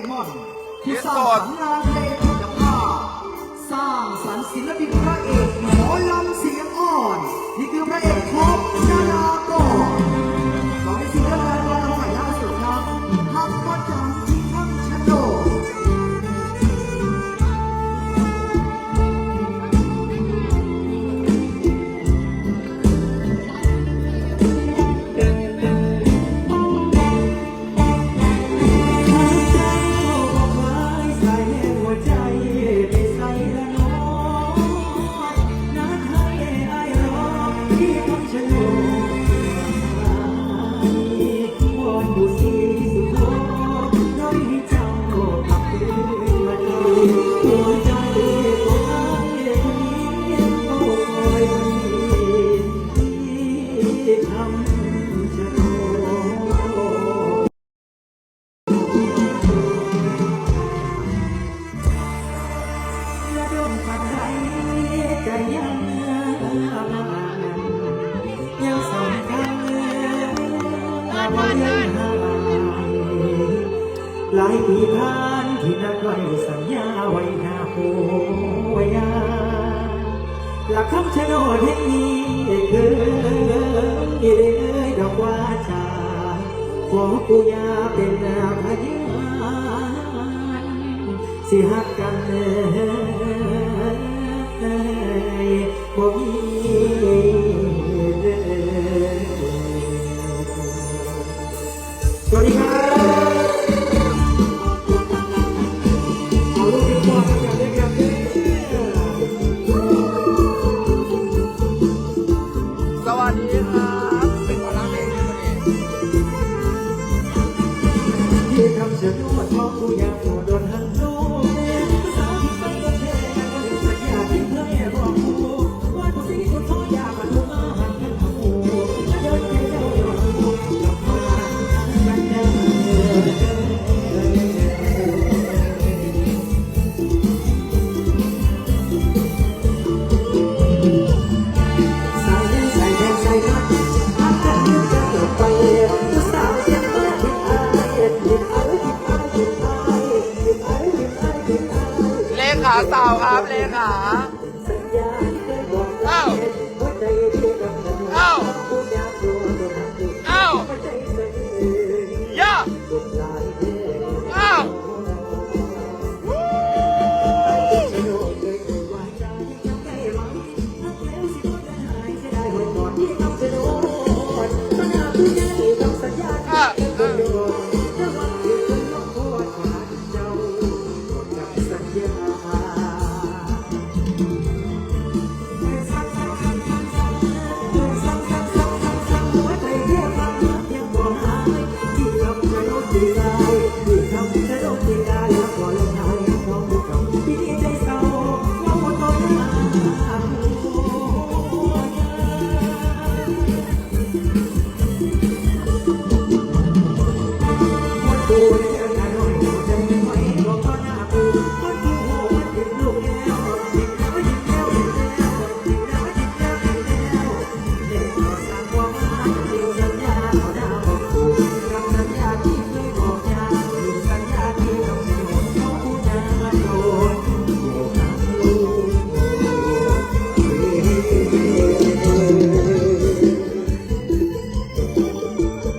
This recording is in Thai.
ดมอนด์ที่สร้างสรรค์งานเพลงคุณภาพสร้างสรรค์ศิลปินพระเอก ยังยังสำคัญว่ายังหายหลายปีผ่านที่นัดไว้สัญญาไว้หน้าโหยาหลักคำชะโนดแห่งนี้คือเอ้ยดอกว่าจาขอกูยาเป็นพยานสิหักกันเลย บ่มี Oh!